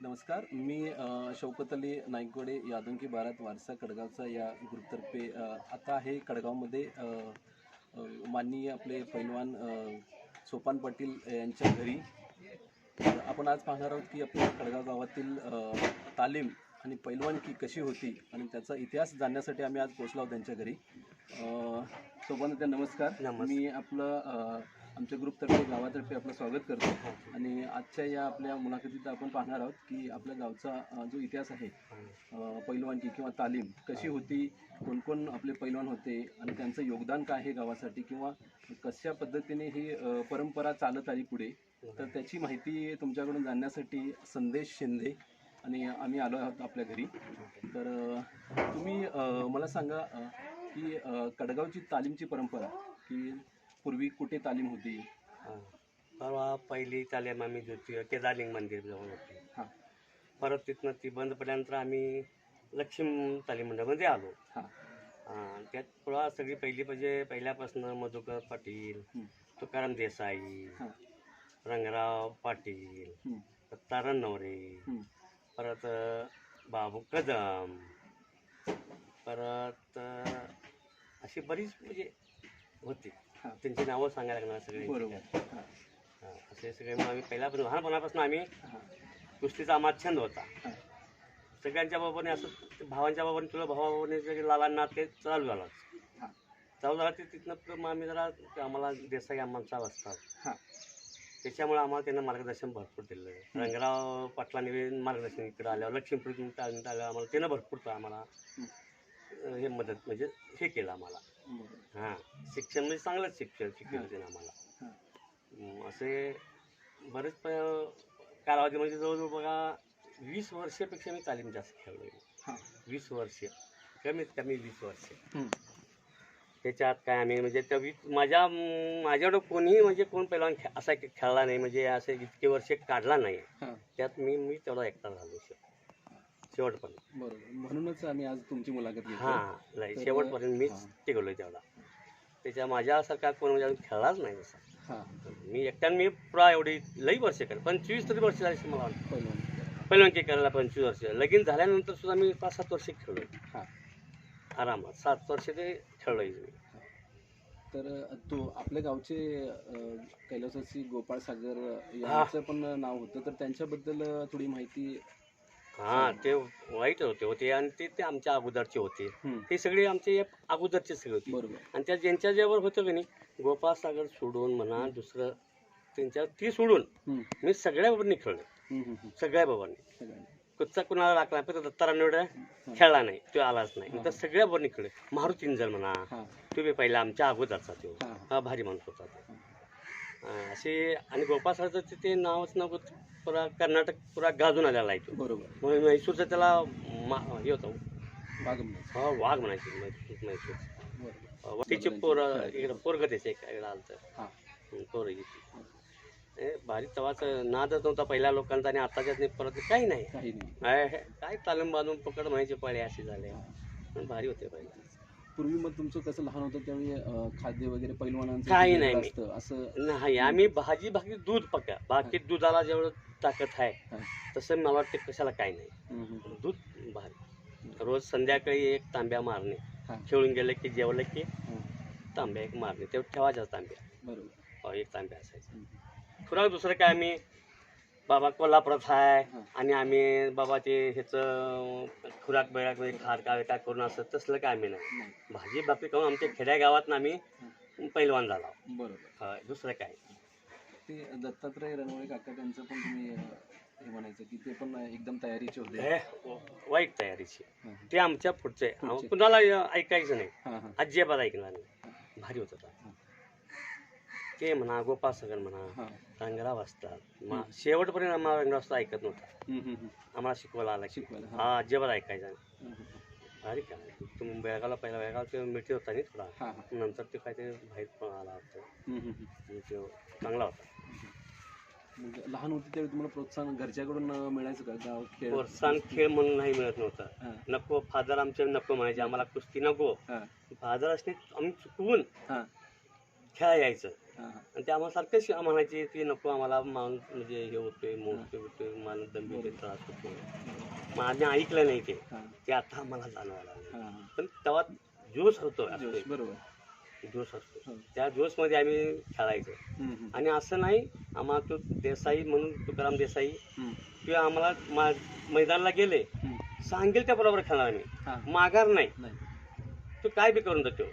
नमस्कार मी शौकत अली नाईकवाडे यादंकी बारात वारसा कडगावचा या ग्रुपतर्फे आता आहे कडगावमध्ये माननीय आपले पैलवान सोपान पाटील यांच्या घरी आपण आज पाहणार आहोत की आपल्या कडगाव गावातील तालीम आणि पैलवानकी कशी होती आणि त्याचा इतिहास जाणण्यासाठी आम्ही आज पोहोचलो आहोत त्यांच्या घरी सोपान नमस्कार. मी आपलं आमच्या ग्रुपतर्फे गावातर्फे आपलं स्वागत करतो. आणि आजच्या या आपल्या मुलाखतीत आपण पाहणार आहोत की आपल्या गावचा जो इतिहास आहे अ, पैलवानची किंवा तालीम कशी होती कोण कोण आपले पैलवान होते आणि त्यांचं योगदान काय आहे गावासाठी किंवा कशा पद्धतीने ही परंपरा चालत आली पुढे तर त्याची माहिती तुमच्याकडून जाणण्यासाठी संदेश शिंदे आणि आम्ही आलो आहोत आपल्या घरी. तर तुम्ही मला सांगा की कडगावची तालीमची परंपरा की पूर्वी कुठे तालीम होती? हा. परवा पहिली तालीम आम्ही ज्योती केदारलिंग मंदिर जवळ होती. हां. परत तिथनं ती बंद पडल्यानंतर आम्ही लक्ष्मी तालीम मंदिरामध्ये आलो. हां. हा, त्यात पुढं सगळी पहिली म्हणजे पहिल्यापासून मधुकर पाटील तुकाराम देसाई हां. रंगराव पाटील तारण नवरे परत बाबू कदम परत अशी बरीच म्हणजे होती. हां त्यांची नावं सांगायला लागणार सगळे बरोबर. हां हा, असे सगळे मग आम्ही पहिल्यापासून लहानपणापासून आम्ही हां कुस्तीचा आम्हाला छंद होता. हां. सगळ्यांच्या बाबाने असं ते भावांच्या बाबाने तुला भावाबाने सगळे लालांना ते चालू झालं हां. चालू झालं ते तिथनं पुढं मग आम्ही जरा ते आम्हाला देसाई आम्हाला असतात हां. त्याच्यामुळे आम्हाला त्यानं मार्गदर्शन भरपूर दिलं. रंगराव पाटलांनी मार्गदर्शन इकडे आल्यावर लक्ष्मीपूर तालमीत आलं आम्हाला त्यानं भरपूर आम्हाला हं, अं, हे मदत म्हणजे हे केलं आम्हाला. हां शिक्षण म्हणजे चांगलंच शिक्षण शिकवलं त्यानं आम्हाला. असे बरेच प- कालावधी म्हणजे जवळजवळ बघा वीस वर्षापेक्षा मी तालीम जास्त खेळलो हां. वीस वर्ष कमीत कमी वीस वर्ष. त्याच्यात काय आम्ही म्हणजे त्या वीस माझ्या माझ्याकडं कोणीही म्हणजे कोण पहिला असा खेळला नाही म्हणजे असे इतके वर्ष काढला नाही. त्यात मी मी तेवढा एकटा झालो. शे- शेवटपर्यंत. बरोबर. म्हणूनच आम्ही आज तुमची मुलाखत हां नाही तर- शेवटपर्यंत मीच हां. टिकवलो तेवढा. त्याच्या माझ्यासारखा कोण म्हणजे अजून खेळलाच नाही तसा हां. मी एकट्यानं मी पुरा एवढी लई वर्ष केलं पंचवीस तरी वर्ष झाली असेल मला वाटतं. पैलवान पहिल्यांदा करायला पंचवीस वर्ष. लगीन झाल्यानंतर सुद्धा मी पाच सात वर्ष खेळलोय. हां. आरामात. सात वर्ष ते खेळलोय मी. तर अ, तो आपल्या गावचे अ, कैलासाची गोपाळ सागर यांचं पण नाव होतं. तर त्यांच्याबद्दल अ, थोडी माहिती हा ते वाईट होते होते. आणि ते ते आमच्या अगोदरचे होते. हं, ते सगळे आमचे अगोदरचे सगळे होते. आणि त्या ज्यांच्या जेवर होतं की नाही गोपाळ सागर सोडून म्हणा दुसरं त्यांच्या ती सोडून मी सगळ्या बाबांनी खेळलो. सगळ्या बाबांनी. कुठचा कुणाला लागला फक्त दत्तारा निवडा खेळला नाही तो आलाच नाही. नंतर सगळ्या बाबांनी खेळले. मारुती इंजल म्हणा हां. तो बी पहिला आमच्या अगोदरचा तो. हां भारी माणूस होता तो. असे आणि गोपाळ सागरचं ते नावच नाव पुरा कर्नाटक पुरा गाजून आलेला आहे तो. बरोबर. म्हणून म्हैसूरचं त्याला मा- हे होतं. बागमनाच हा वाघ म्हणायचे म्हैसूर म्हैसूर. बरोबर. तिचे पोर इकडं पोरग त्याचे इकडं आलं तर हां पोर ए भारी तवाच नादच नव्हता पहिल्या लोकांचा आणि आताच्यात नाही परत काही नाही. काही नाही. काय काय तालीम बांधून पकड म्हणायचे पळे असे झाले. पण भारी होते पहिले. पूर्वी मग तुमचं कसं लहान होतं त्यावेळी खाद्य वगैरे पैलवानांचं काही नाही. असतं असं नाही आम्ही भाजी भाकरी दूध पका. बाकी दुधाला जेवढं ताकद आहे तसं मला वाटतं कशाला काही नाही. दूध भारी रोज संध्याकाळी एक तांब्या मारणे. हां. खेळून गेलं की जेवलं की तांब्या एक मारणे. तेवढं ठेवायच्या तांब्या. बरोबर. हो, एक तांब्या असायचा. हं, पुन्हा दुसरं काय आम्ही बाबा कोल्हापुरात आहे हां. आणि आम्ही बाबा ते ह्याचं खुराक बिराक म्हणजे खार काय काय करून असं तसलं काय आम्ही नाही. भाजी भाकरी खाऊन आमच्या खेड्या गावात आम्ही पहिलवान झाला बरोबर. हा, दुसरं काय? ते दत्तात्रय रणवळे काका त्यांचं पण तुम्ही हे म्हणायचं की ते पण एकदम तयारीचे होते. हे, वाईट तयारीची. हां. ते आमच्या पुढचे. कुणाला ऐकायचं नाही. हां हां. अजिबात ऐकणार नाही. भारी होतं. ते म्हणा गोपाळ सगर म्हणा रंगराव असतात. मा- शेवटपर्यंत आम्हाला रंगराव असता ऐकत नव्हता. आम्हाला शिकवायला आला शिकवायला हां. हा अजिबात ऐकायचा. भारी काय तुम्ही बेळगावला पहिला बेळगाव ते मिठी होता नाही थोडा. हां हां. नंतर ते काय ते बाहेर पण आला होता. आणि तो चांगला होता. मग लहान होते त्यावेळी तुम्हाला प्रोत्साहन घरच्याकडून अ, मिळायचं का? गाव खेळ? प्रोत्साहन खेळ म्हणून नाही मिळत नव्हतं. हां. नको फादर आमचे नको म्हणायचे आम्हाला कुस्ती नको. हां. फादर असणे आम्ही चुकवून हां. खेळा यायचं. आणि ते आम्हाला सारखं शि- म्हणायचे की नको आम्हाला मान म्हणजे हे होतोय मोठे होतोय मान दंबी होते त्रास होतोय. मग आम्ही ऐकलं नाही ते. ते आता आम्हाला जाणवायला लागलं. पण तेव्हा जोश होतो जोश, असतोय बरोबर. जोश असतो. त्या जोशमध्ये आम्ही खेळायचो. आणि असं नाही आम्हाला तो देसाई म्हणून तुकाराम देसाई किंवा आम्हाला मैदानाला गेले. सांगेल त्या बरोबर खेळणार आम्ही. माघार नाही. नाही. तो काय बी करून जातो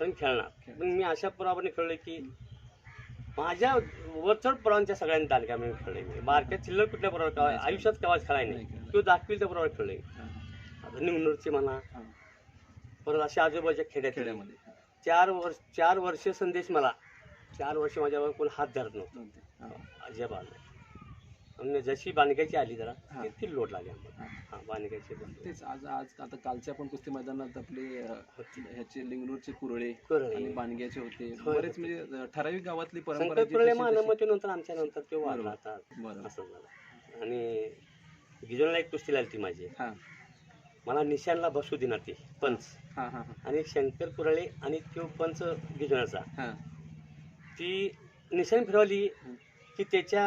पण खेळणार. खेळ. पण मी अशा प्रमाणे खेळलोय की माझ्या वरचढ पुरावांच्या सगळ्यांनी तालुक्या मी खेळले मी. बारक्या चिल्लर कुठल्या खेळले. आयुष्यात केव्हाच खेळाय नाही. खेळले. तो दाखवील त्या बरोबर खेळले आता म्हणा. परत अशा आजूबाजूच्या खेड्यात खेड्यामध्ये. चार वर्ष चार वर्ष संदेश मला. चार वर्ष माझ्यावर कोण हात धरत नव्हतं. अजिबात. आणि जशी बांधकायची आली जरा हा. ती- लोट लागली आम्हाला हा. बांधकायची. तेच आज आज आता कालच्या पण कुस्ती मैदानात आपले अ, ह्याचे लिंगनूरचे कुरळे. आणि बाणग्याचे होते होय. बरेच म्हणजे अ, ठराविक गावातली परंपरा जी तशी- तशी- नंतर आमच्या नंतर ते वाढला बरोबर. आता बरोबर असं झालं आणि गिजोनला एक कुस्ती लागली ती माझी हा मला निशाणला बसू देणार ती पंच हा हा हा आणि शंकर कुरळे आणि तो पंच गिजोनाचा हा ती निशाण फिरवली हं. की त्याच्या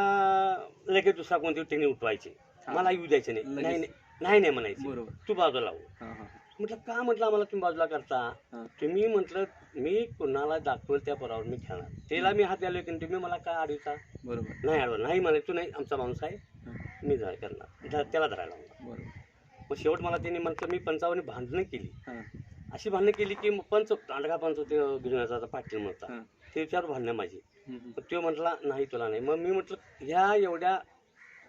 लगेच दुसरा कोणती त्यांनी उठवायची. मला येऊ द्यायचे नाही. नाही नाही नाही नाही म्हणायची. बरोबर. तू बाजूला लावू. हा हा म्हटलं का म्हटलं आम्हाला तुम्ही बाजूला करता? हा. तुम्ही म्हटलं मी कुणाला दाखवेल त्या परावर मी खेळणार. त्याला मी हात द्यायला की तुम्ही मला काय अडवता? बरोबर. नाही अडवलं नाही म्हणे तू नाही आमचा माणूस आहे. हा, मी जा करणार. त्याला धरायला लावणार बरोबर. मग शेवट मला त्यांनी म्हटलं मी पंचावन्न भांडणं केली. हा. अशी भांडणं केली की मग पंच दांडगा पंच होते गिरण्याचा पाटील म्हणता हा. ते विचार भांडणं माझी. मग तो म्हटला नाही तुला नाही. मग मी म्हटलं ह्या एवढ्या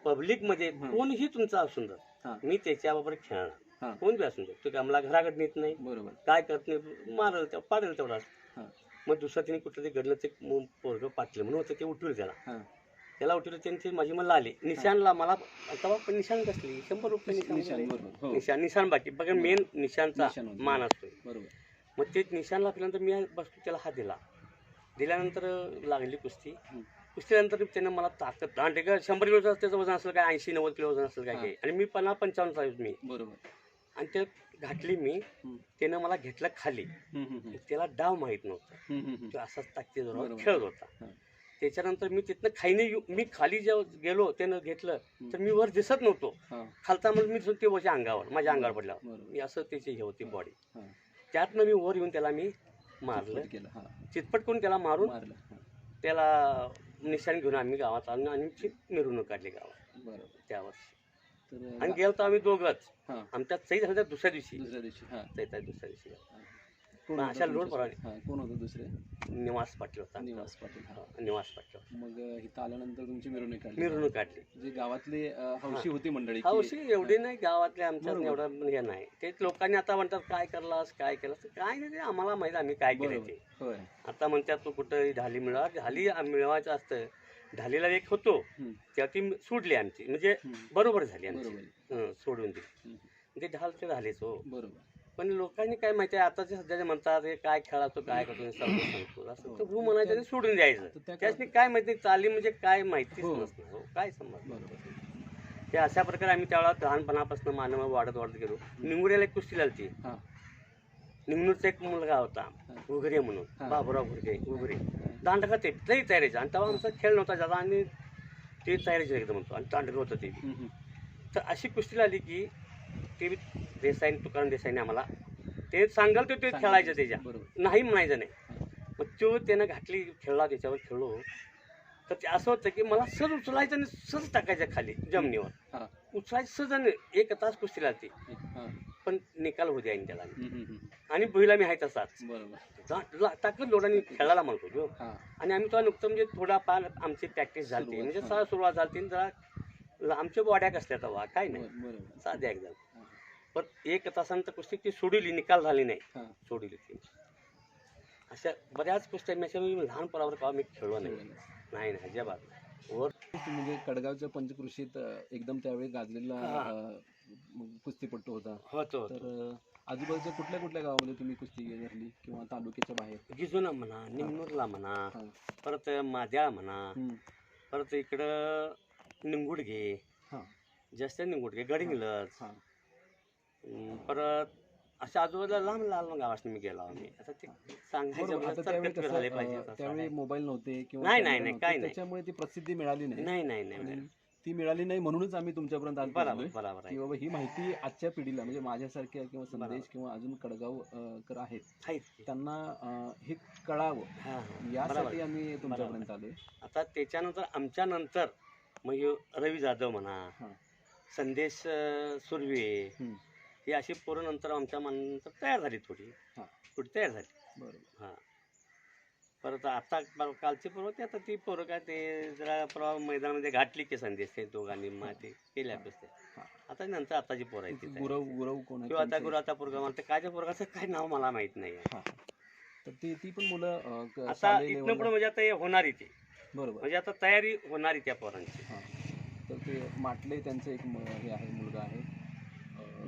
पब्लिकमध्ये हं. कोणीही तुमचा असून हा. मी त्याच्याबरोबर खेळणार. कोण बी असून तो मला घराकडे नेत नाही. बरोबर. काय करत नाही. मारल त्या पाडेल तेवढाच हा. मग दुसरा तिने कुठलं ते घडलं ते पोरगं पाटलं म्हणून होतं ते उठवलं त्याला. त्याला उठवलं त्यांनी ते माझी मला आले. निशाणला मला तेव्हा पण निशाण कसली? शंभर रुपये वगैरे. बरोबर. हो. बाकी. बघा मेन होतं. मान असतोय बरोबर. मग ते निशाणला फिरल्यानंतर मी बसतो त्याला हात दिला. दिल्यानंतर लागली कुस्ती. कुस्तीनंतर त्यानं मला ताकद दांडे का शंभर किलोचं त्याचं वजन असेल काय ऐंशी नव्वद किलो वजन असेल काय हा. आणि मी पन्नास पंचावन्न साईज मी बरोबर आणि ते घातली मी. त्यानं मला घेतलं खाली. त्याला डाव माहीत नव्हता. तो असाच ताकदीवर बरोबर. खेळत होता. त्याच्यानंतर मी तिथनं खाईने मी खाली जेव्हा गेलो त्यानं घेतलं. तर मी वर दिसत नव्हतो खालता मग मी ते वरच्या अंगावर माझ्या अंगावर पडल्यावर मी असं त्याची हे होती बॉडी त्यातनं मी वर येऊन त्याला मी मारलं. चितपट केलं हा. चितपट करून त्याला मारून? मारलं हा. त्याला निशाण घेऊन आम्ही गावात आलो आणि आमची मिरवणूक काढली गावात. बरोबर. त्या वर्षी. तर आणि गेलो तर आम्ही दोघंच. हा. आमच्या चैत झालं दुसऱ्या दिवशी. दुसऱ्या दिवशी हा. दुसऱ्या दिवशी. कोण होतं. हा कोण होतं दुसरे? निवास पाटील होता. निवास पाटील हा. हा, निवास पाटील होता. मग अ, इथं आल्यानंतर तुमची मिरवणूक काढली. मिरवणूक काढली. जे गावातली अ, हौशी होती मंडळी की- हौशी एवढी नाही गावातले आमच्या बरोबर. एवढं हे नाही. ते लोकांनी आता म्हणतात काय करलास काय केलास? काय नाही ते आम्हाला माहिती आम्ही काय केलं बरोबर. ते. होय. आता म्हणतात तू कुठं ढाली मिळवा. ढाली मिळवायचं असतं. ढालीला एक होतो. हम्म, तेव्हा ती सोडली आमची. म्हणजे. बरोबर झाली आमची. बरोबर. हं, सोडून दिली. ते ढाल ते झालीच हो. बरोबर. पण लोकांनी काय माहिती आहे आताचे सध्याचे म्हणतात हे काय खेळातो काय करतो सांगतो सांगतो असं तर हो म्हणायचं आणि सोडून तर द्यायचं त्या त्याच्यानी काय माहिती चाली म्हणजे काय माहितीच हो. नसतं हो. काय समज बरोबर. ते अशा प्रकारे आम्ही त्यावेळेला लहानपणापासून मानव वाढत वाढत गेलो. निंगुड्याला एक कुस्ती लागली निंगनूरचा एक मुलगा होता. उगरे म्हणून. बाबुराव घुरगे उगरे हा. दांडका ते लई तयारीचा. आणि तेव्हा आमचा खेळ नव्हता ज्यादा आणि ते तयारीचे एकदम म्हणतो आणि दांडक होतं ते. तर अशी कुस्ती लागली की ते बी देसाई तुकाराम देसाईने आम्हाला. ते सांगाल ते ते खेळायचं त्याच्या. नाही म्हणायचं नाही. मग तो त्यानं घातली खेळला त्याच्यावर खेळलो. तर ते असं होतं की मला सहज उचलायचं आणि सहज टाकायचं खाली जमिनीवर. हा. उचलायचं सहज आणि एक तास कुस्ती लागते पण निकाल होऊ द्या त्याला. आणि भुईला मी आहे तसाच ताकद लोडाने खेळायला म्हणतो आणि आम्ही तेव्हा नुकतं म्हणजे थोडाफार आमची प्रॅक्टिस झाली म्हणजे. सहा सुरुवात झाली जरा आमच्या बॉड्या कसल्या तेव्हा काय नाही. साध्या एकदम. पण एक तासानंतर कुस्ती ती सोडली निकाल झाली नाही. सोडली ती. अशा बऱ्याच कुस्त्या मी अशा मी लहान परावर का मी खेळलो नाही. नाही. नाही अजिबात. वर म्हणजे कडगावच्या पंचकृषीत एकदम त्यावेळी गाजलेला कुस्तीपट्टू होता. होतो तर आजूबाजूच्या कुठल्या कुठल्या गावामध्ये तुम्ही कुस्ती धरली किंवा तालुक्याच्या बाहेर? गिजोना म्हणा निमनूरला म्हणा. परत माद्याळ म्हणा. परत इकडं निंगुडगे हा जास्त निंगुडगे गडिंगलज परत अशा आजूबाजूला लांब लांब गावात मी गेलो आम्ही आता ते सांगायचं त्यावेळी झाले पाहिजे त्यावेळी. मोबाईल नव्हते किंवा नाही, नाही, नाही, नाही. त्याच्यामुळे ती प्रसिद्धी मिळाली नाही नाही नाही नाही. ती मिळाली नाही म्हणूनच आम्ही तुमच्यापर्यंत आज बरोबर की बाबा ही माहिती आजच्या पिढीला म्हणजे माझ्यासारख्या किंवा संदेश. किंवा अजून कडगाव अं, कर आहेत. त्यांना हे कळावं. यासाठी. आम्ही तुमच्यापर्यंत आलोय आता त्याच्यानंतर आमच्या नंतर मग ह्यो रवी जाधव म्हणा. संदेश अं, सुर्वे हम्म. ही अशी पोरं नंतर आमच्या मनानंतर तयार झाली थोडी हा. थोडी तयार झाली बरोबर हां परत आता पर- कालचे पोरं आता ती पोरं काय ते जरा परवा मैदानामध्ये घातली की संदेश ते दोघांनी मग ते केल्या ते हा. आता नंतर आताची पोरं आहेत ती तिथे. गुरव गुरव कोण आहे किंवा आता त्यांचे? गुरु आता पोरगा मला ते काय त्या पोरगाचं काय नाव मला माहीत नाही हा. तर ती ती पण मुलं अं, क- आता शालेय इथनं level पुढे म्हणजे आता हे होणारी ते बरोबर म्हणजे आता तयारी होणारी त्या पोरांची. तर ते माटले त्यांचं एक म- हे आहे मुलगा आहे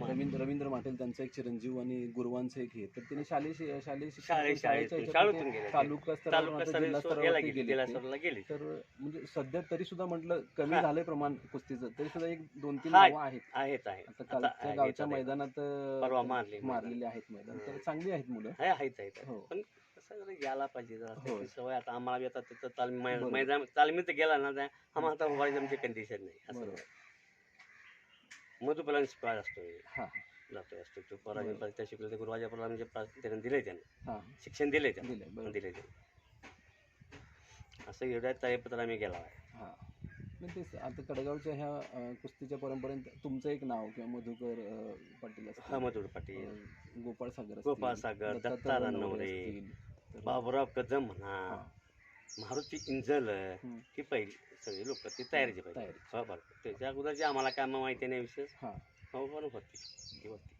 रवींद्र रवींद्र माटेल त्यांचा एक चिरंजीव आणि गुरुवांचं एक हे तर त्यांनी शालेय शि- शालेय शिक्षण शाळे पण शाळेच्या शाळेतून ह्याच्यात शाळेतून ते गेले ते. तालुका स्तरावर तालुका आता जिल्हा स्तरावर स्तरावरती गेला गेले गेल्या ते. स्तराला गेले तर म्हणजे सध्या तरी सुद्धा म्हटलं कमी हा. झालंय प्रमाण कुस्तीचं तरी सुद्धा एक दोन तीन हा. नावं आहेत आहेत आहेत आता आता कालच्या आहेत, गावच्या आहेत. मैदानात अं, परवा मारले मारलेले आहेत मैदान तर. चांगली आहेत मुलं आहे आहेत आहेत हो. पण कसं जरा यायला पाहिजे जरा. होय. त्याची सवय आता आम्हाला बी आता तिथं तालमी बरोबर. मैदान तालमीत गेला ना त्या आम्हाला आता उभारायची आमची कंडिशन नाही. असं बरोबर. मधुपलांनी शिकवायला असतोय. हा. जातोय असतो तो पोरांनी बरोबर. त्या शिकले ते गुरुवाच्या पोराला म्हणजे प्रास- त्यानं दिलंय त्यानं. हा. शिक्षण दिलंय त्यानं. दिलंय बरोबर. दिलंय त्यानं. असं एवढ्या तळेपत्र आम्ही गेला आहे. हा. मग तेच आता कडगावच्या ह्या अं, कुस्तीच्या परंपरेत तुमचं एक नाव किंवा मधुकर अं, पाटील असतील, हा मधुर पाटील. अं, गोपाळ सागर गोपाळ सागर, दत्ता असतील, तर- बाबुराव कदम म्हणा हा, मारुती इंजल ही पहिली सगळी लोक ती तयारीची पाहिजे तयारी. हो बरं त्याच्या अगोदरची आम्हाला काय माहिती नाही विशेष. हा. हो पण होती. ती होती.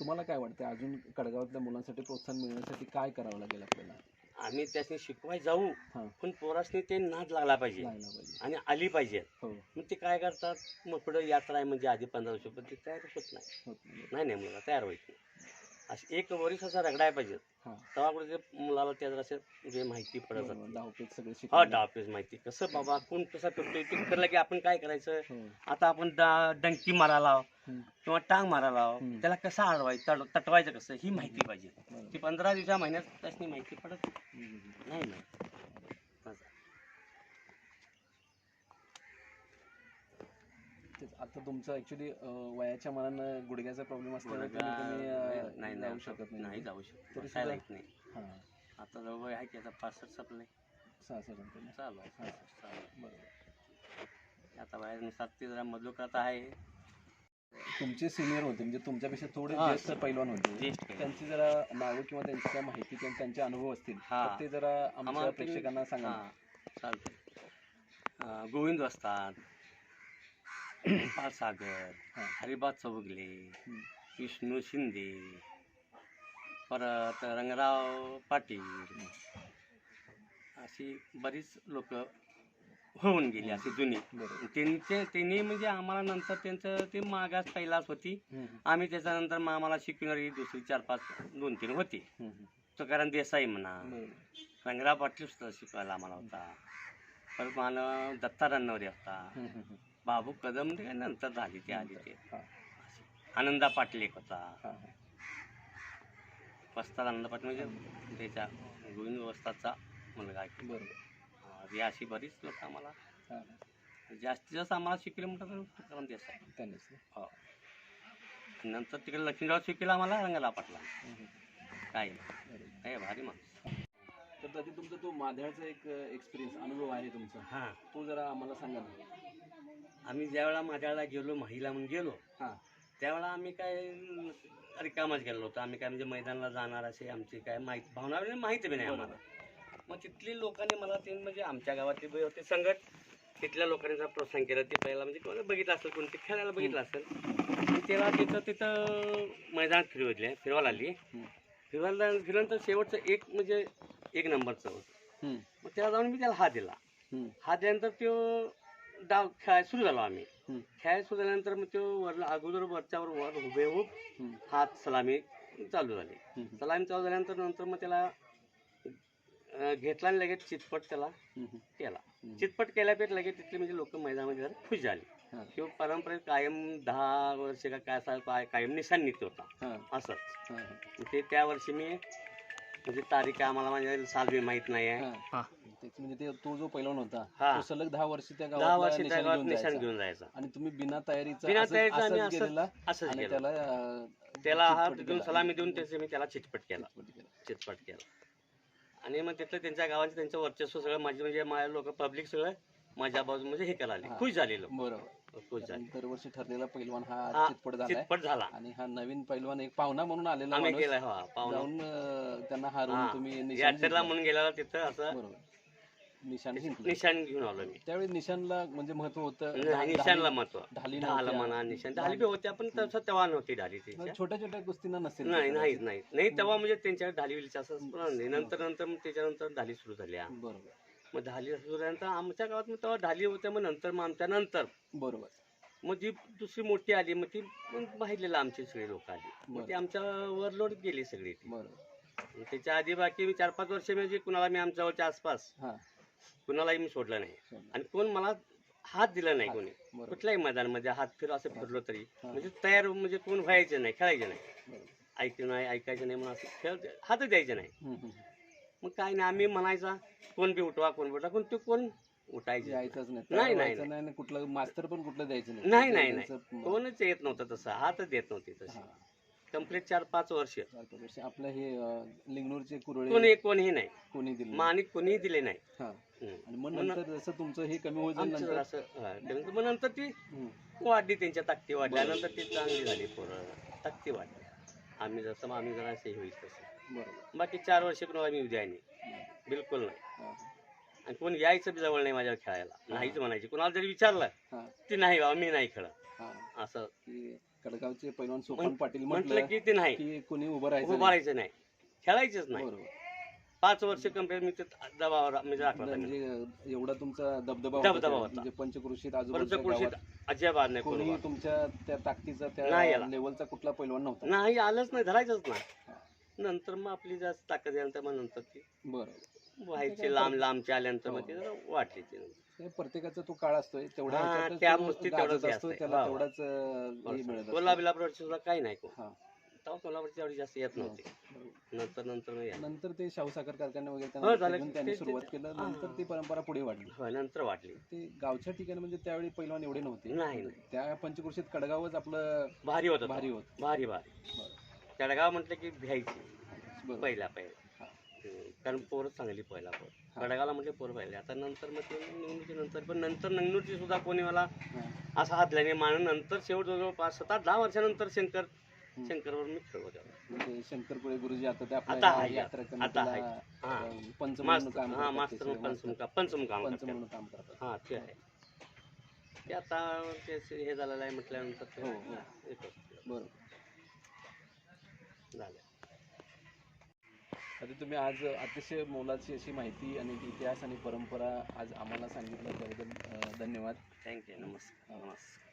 तुम्हाला काय वाटतं अजून कडगावातल्या मुलांसाठी प्रोत्साहन मिळण्यासाठी काय करावं लागेल आपल्याला? आम्ही त्यासनी शिकवाय जाऊ हा. पण पोरासनी ते नाद लागला पाहिजे. आणि आली पाहिजे. हो. मग ते काय करतात? मग पुढे यात्रा आहे म्हणजे आधी पंधरा वर्ष पण ते तयार होत नाही. होत नाही. नाही नाही मुलगा तयार व्हायचं नाही. अशी एक वरीस असा रगडाय पाहिजे. हा. तेव्हा कुठे ते मुलाला त्या जरा म्हणजे माहिती पडत सगळे हा शिकवले. डावपेच माहिती. कसं बाबा कोण कसा करतोय? ते ठरलं की आपण काय करायचं? हो. आता आपण डा- डंकी मारायला हम्म, किंवा टांग मारायला हम्म. त्याला कसं अडवायचं तड- तटवायचं कसं? ही माहिती पाहिजे. ती पंधरा दिवसा महिन्यात त्याची माहिती पडत हम्म, नाही नाही असं. तेच आता तुमचं ऍक्च्युली वयाच्या मनानं गुडघ्याचा प्रॉब्लेम असल्यामुळे तुम्ही तुम्ही, अं, नाही जाऊ शकत नाही नाही जाऊ शकत तरी सुद्धा- नाही हा आता जवळ आहे की आता पासष्ट संपले सहा. चालू आहे. पासष्ट चालू आहे. बरोबर आता बाहेरनुसार ते जरा मधुकात आहे तुमचे सिनियर होते म्हणजे तुमच्यापेक्षा थोडे हा. ज्येष्ठ पैलवान होते ज्येष्ठ. त्यांची जरा नावं किंवा त्यांची काय माहिती किंवा त्यांचे अनुभव असतील हा. तर ते जरा आमच्या आम्हाला प्रेक्षकांना सांगा हां चालते गोविंद वस्ताद सागर हा. हरिबा चौगले. विष्णू शिंदे परत रंगराव पाटील अशी बरीच लोक होऊन गेली अशी जुनी त्यांचे त्यांनी म्हणजे आम्हाला नंतर त्यांचं ते मागास पहिलाच होती आम्ही त्याच्यानंतर मग आम्हाला शिकवणारी दुसरी चार पाच दोन तीन होती. तुकाराम देसाई म्हणा रंगराव पाटील सुद्धा शिकवायला आम्हाला होता परत मला दत्ता रन्नवरे होता. बाबू कदम ते काय नंतर झाली ते आली ते हा, आनंदा पाटील एक होता. हा, हा. वस्ताद आनंद पाटील म्हणजे त्याच्या गोविंद वस्तादचा मुलगा आहे. बरोबर. अं, हे अशी बरीच लोक आम्हाला. हा, हा. जास्तीत जास्त आम्हाला शिकले म्हटलं तर तुकाराम देसाई. त्यांनीच ना. हो. नंतर तिकडे लक्ष्मीराव शिकला आम्हाला रंगाला पाटला. काय? बरोबर. काय भारी माणूस. तर दादी तुमचा तो माध्याचा एक एक्सपिरियन्स अनुभव आहे तुमचा. हां. तो जरा आम्हाला सांगा ना. आम्ही ज्यावेळेला माझ्याला गेलो महिला म्हणून गेलो हा. त्यावेळेला आम्ही काय रिकामच गेलो होतो. आम्ही काय म्हणजे मैदानाला जाणार असे आमची काय माहिती भावना माहिती बी नाही आम्हाला. मग तिथली लोकांनी मला ते म्हणजे आमच्या गावातले होते संघट तिथल्या लोकांनी जरा प्रोत्साहन केलं ते पहिला म्हणजे कोणी बघितलं असेल कोणी ते खेळायला बघितलं असेल तेव्हा तिथं तिथं मैदानात फिरवले फिरवायला आली. फिरवायला फिरवल्यानंतर शेवटचं एक म्हणजे एक नंबरचं होतं. मग त्याला जाऊन मी त्याला हात दिला. हात दिल्यानंतर तो डाव खेळायला सुरू झालो आम्ही. खेळायला सुरू झाल्यानंतर मग तो वरला अगोदर वरच्यावर वर हुबेहूब हात सलामी चालू झाली. सलामी चालू झाल्यानंतर नंतर मग त्याला घेतला आणि लगेच चितपट त्याला केला. चितपट केल्यापेक्षा लगेच तिथले म्हणजे लोक मैदानामध्ये जरा खुश झाली. किंवा पारंपरिक कायम दहा वर्ष का काय कायम निशाण निघत होता असंच. ते त्या वर्षी मी म्हणजे तारीख आम्हाला म्हणजे साल बी माहीत नाही आहे हा तेच म्हणजे ते तो जो पैलवान होता हा. तो सलग दहा वर्ष त्या दहा गावात वर्षी त्या गावात निशाण जायचा. घेऊन जायचा आणि तुम्ही बिना तयारीचा बिना असंच- तयारीचा आम्ही असंच असंच- गेलेला असंच आणि गेलो त्याला अं, त्याला हात देऊन केला. सलामी देऊन त्याचे मी त्याला चिटपट केला चितपट केला. चितपट केला आणि मग तिथलं त्यांच्या गावाचं त्यांचं वर्चस्व सगळं माझे म्हणजे माझ्या लोक पब्लिक सगळं माझ्या बाजू म्हणजे हे करायला हा. खुश झालेलो बरोबर झाले. दरवर्षी ठरलेला पैलवान हा हा, चितपट झाला. आणि हा नवीन पैलवान एक पाहुणा म्हणून आलेला आम्ही माणूस गेला हा पाहुणा. जाऊन अं, त्यांना हारून हा. तुम्ही निशाण यात्रेला जिंकला. म्हणून गेलेला तिथं असं बरोबर. निशाण जिंकलं निशाण घेऊन आलो मी. त्यावेळी निशाणला म्हणजे महत्त्व होतं. ढाली- निशाणला महत्त्व. ढाली ढाल नव्हत्या. म्हणा निशाण. ढाली बी होत्या पण तसं तेव्हा नव्हती ढाली त्याच्या छोट्या छोट्या गोष्टींना नसेल नाही नाही नाही नाही तेव्हा म्हणजे त्यांच्या ढाली विलीच्या असं पण नाही. नंतर नंतर मग त्याच्यानंतर ढाली सुरू झाल्या बरोबर. मग ढाली सुरू झाल्यानंतर आमच्या गावात मग तेव्हा ढाली होत्या मग नंतर मग आमच्या नंतर. बरोबर. मग जी दुसरी मोठी आली मग ती बाहेरलेला आमची सगळी लोक आली. मग ती आमच्या वरलोड गेली सगळी ती. बरोबर. त्याच्या आधी बाकी मी चार पाच वर्ष म्हणजे कुणाला मी आमच्या जवळच्या आसपास कुणालाही मी सोडलं नाही. आणि कोण मला हात दिला नाही कोणी. कुठल्याही मैदानामध्ये हात फिर असं फिरलो तरी. म्हणजे तयार म्हणजे कोण व्हायचं नाही खेळायचं नाही. ऐकलं नाही ऐकायचं नाही म्हणून असं खेळ हातच द्यायचं नाही. मग काय नाही आम्ही म्हणायचा कोण बी उठवा कोण बी उठवा. पण ते कोण उठायचे? नाही. नाही, नाही, कुठलं मास्तर पण कुठलं द्यायचं नाही. नाही नाही त्यांचं- कोणच येत नव्हतं तसं. हातच देत नव्हती तशी हा. कंप्लीट चार पाच वर्ष. आपलं हे अं, लिंगनूरचे कुरळे कोणी कोणीही नाही. कोणी दिले माणिक कोणीही दिले नाही. हा. हम्म. आणि मग मग नंतर जसं तुमचं हे कमी होत जाईल आमचं नंतर असं हा, मग नंतर ती हम्म. वाढली त्यांच्या ताकदी वाढल्यानंतर ती चांगली झाली पोरं. ताकदी वाढली. आम्ही जसं आम्ही जरा असे होईल तसं. बरोबर. बाकी चार वर्ष कुणाला मी उद्या नाही. बिलकुल नाही. आणि कोण यायचं बी जवळ नाही माझ्यावर खेळायला. नाहीच म्हणायची. कुणाला जरी विचारलं ती नाही बाबा मी नाही खेळत. हा. असं. कडगावचे पैलवान सोपान पाटील म्हटलं की ते नाही. की कोणी उभं राहायचं उभं नाही. राहायचं नाही. खेळायचंच नाही. पाच वर्ष कंपेअर मी ते दबावर म्हणजे. म्हणजे एवढा तुमचा दबदबा दबदबा होता होता. म्हणजे पंचकृषीत अजिबात नाही कोणी तुमच्या त्या ताकदीचा त्या. लेवलचा कुठला पैलवान नव्हता. नाही आलंच नाही. धरायचंच. नाही. नंतर मग आपली जास्त ताकद यानंतर मग नंतर ती बरोबर व्हायची लांब लांबच्या आल्यानंतर मग ती हो. जरा वाढली ती हे प्रत्येकाचा तो काळ असतोय हा, ह्याच्यातच त्या तो मुस्तीत गाजत तेवढंच हे असतंय. त्याला वा, वा. तेवढाच अं, हे मिळत असतं. कोल्हा सुद्धा काही नाही कोण हा तेव्हा कोल्हापूरची एवढी जास्त येत नव्हती बरोबर. नंतर नंतर मग यायला. नंतर ते शाहू साखर कारखाने वगैरे हो, त्यांना झालं. घेऊन त्यांनी ते- सुरुवात ते- केलं हा. नंतर ती परंपरा पुढे वाढली हो, नंतर वाढली ते गावच्या ठिकाणी म्हणजे त्यावेळी पैलवान एवढे नव्हते नाही नाही. त्या पंचकृषीत कडगावच आपलं भारी होत भारी होत भारी भारी बरं. केडगाव म्हटलं की भ्यायची पहिला पहिला हा. कारण पोरं चांगली पहिला पोर हा. केडगावला म्हटले पोरं पाहिले आता नंतर मग ते निवडणुकी नंतर पण नंतर नंगनूरची सुद्धा कोणी मला हा. असा हात दिला नाही मान नंतर शेवट जवळ पाच सात आठ दहा वर्षानंतर शंकर. शंकरवर मी खेळलो. म्हणजे शंकरपुळे गुरुजी आता ते आता यात्रा आता आहे. हा. अं, पंच म्हणून मास्तर काम हा मास्तर सगळे पंचम मास्तर. का पंचम काम करतात हा ते आहे ते आता ते हे झालेलं आहे म्हटल्यानंतर हो, हो. बरोबर झालं आता तुम्ही आज अतिशय मोलाची अशी माहिती आणि इतिहास आणि परंपरा आज आम्हाला सांगितलं त्याबद्दल धन्यवाद. थँक्यू नमस्कार. नमस्कार.